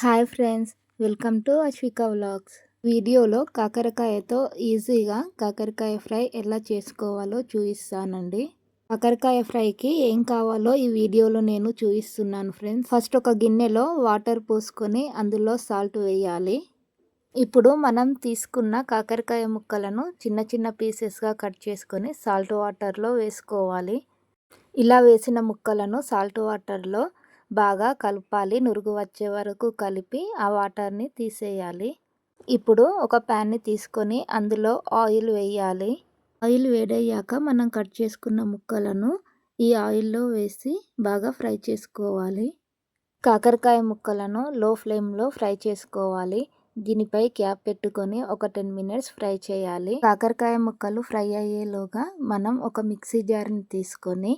Hi friends welcome to Ashwika vlogs. వీడియోలో కాకరకాయతో ఈజీగా కాకరకాయ ఫ్రై ఎలా చేసుకోవాలో చూపిస్తానండి. కాకరకాయ ఫ్రైకి ఏం కావాలో ఈ వీడియోలో నేను చూపిస్తున్నాను ఫ్రెండ్స్. ఫస్ట్ ఒక గిన్నెలో వాటర్ పోసుకొని అందులో సాల్ట్ వేయాలి. ఇప్పుడు మనం తీసుకున్న కాకరకాయ ముక్కలను చిన్న చిన్న పీసెస్గా కట్ చేసుకొని సాల్ట్ వాటర్లో వేసుకోవాలి. ఇలా వేసిన ముక్కలను సాల్ట్ వాటర్లో బాగా కలపాలి. నురుగు వచ్చే వరకు కలిపి ఆ వాటర్ని తీసేయాలి. ఇప్పుడు ఒక ప్యాన్ని తీసుకొని అందులో ఆయిల్ వేయాలి. ఆయిల్ వేడయ్యాక మనం కట్ చేసుకున్న ముక్కలను ఈ ఆయిల్లో వేసి బాగా ఫ్రై చేసుకోవాలి. కాకరకాయ ముక్కలను లో ఫ్లేమ్లో ఫ్రై చేసుకోవాలి. దీనిపై క్యాప్ పెట్టుకొని ఒక టెన్ మినిట్స్ ఫ్రై చేయాలి. కాకరకాయ ముక్కలు ఫ్రై అయ్యేలోగా మనం ఒక మిక్సీ జార్ని తీసుకొని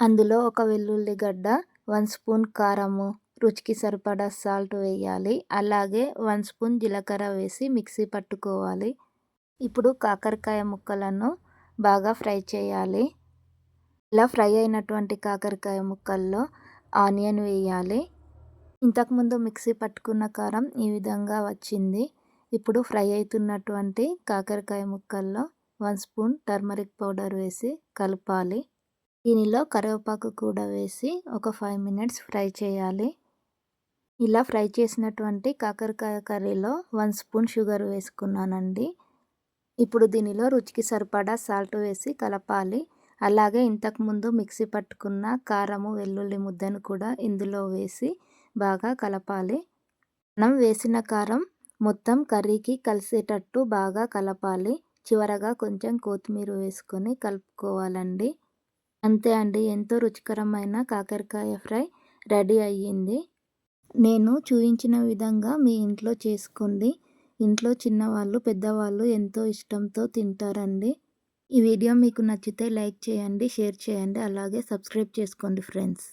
అందులో ఒక వెల్లుల్లి గడ్డ వన్ స్పూన్ కారము రుచికి సరిపడా సాల్ట్ వేయాలి. అలాగే వన్ స్పూన్ జీలకర్ర వేసి మిక్సీ పట్టుకోవాలి. ఇప్పుడు కాకరకాయ ముక్కలను బాగా ఫ్రై చేయాలి. ఇలా ఫ్రై అయినటువంటి కాకరకాయ ముక్కల్లో ఆనియన్ వేయాలి. ఇంతకుముందు మిక్సీ పట్టుకున్న కారం ఈ విధంగా వచ్చింది. ఇప్పుడు ఫ్రై అవుతున్నటువంటి కాకరకాయ ముక్కల్లో వన్ స్పూన్ టర్మరిక్ పౌడర్ వేసి కలపాలి. దీనిలో కరివేపాకు కూడా వేసి ఒక ఫైవ్ మినిట్స్ ఫ్రై చేయాలి. ఇలా ఫ్రై చేసినటువంటి కాకరకాయ కర్రీలో వన్ స్పూన్ షుగర్ వేసుకున్నానండి. ఇప్పుడు దీనిలో రుచికి సరిపడా సాల్ట్ వేసి కలపాలి. అలాగే ఇంతకుముందు మిక్సీ పట్టుకున్న కారము వెల్లుల్లి ముద్దను కూడా ఇందులో వేసి బాగా కలపాలి. మనం వేసిన కారం మొత్తం కర్రీకి కలిసేటట్టు బాగా కలపాలి. చివరగా కొంచెం కొత్తిమీర వేసుకొని కలుపుకోవాలండి. అంతే అండి. ఎంతో రుచికరమైన కాకరకాయ ఫ్రై రెడీ అయ్యింది. నేను చూపించిన విధంగా మీ ఇంట్లో చేసుకోండి. ఇంట్లో చిన్నవాళ్ళు పెద్దవాళ్ళు ఎంతో ఇష్టంతో తింటారండి. ఈ వీడియో మీకు నచ్చితే లైక్ చేయండి షేర్ చేయండి అలాగే సబ్స్క్రైబ్ చేసుకోండి ఫ్రెండ్స్.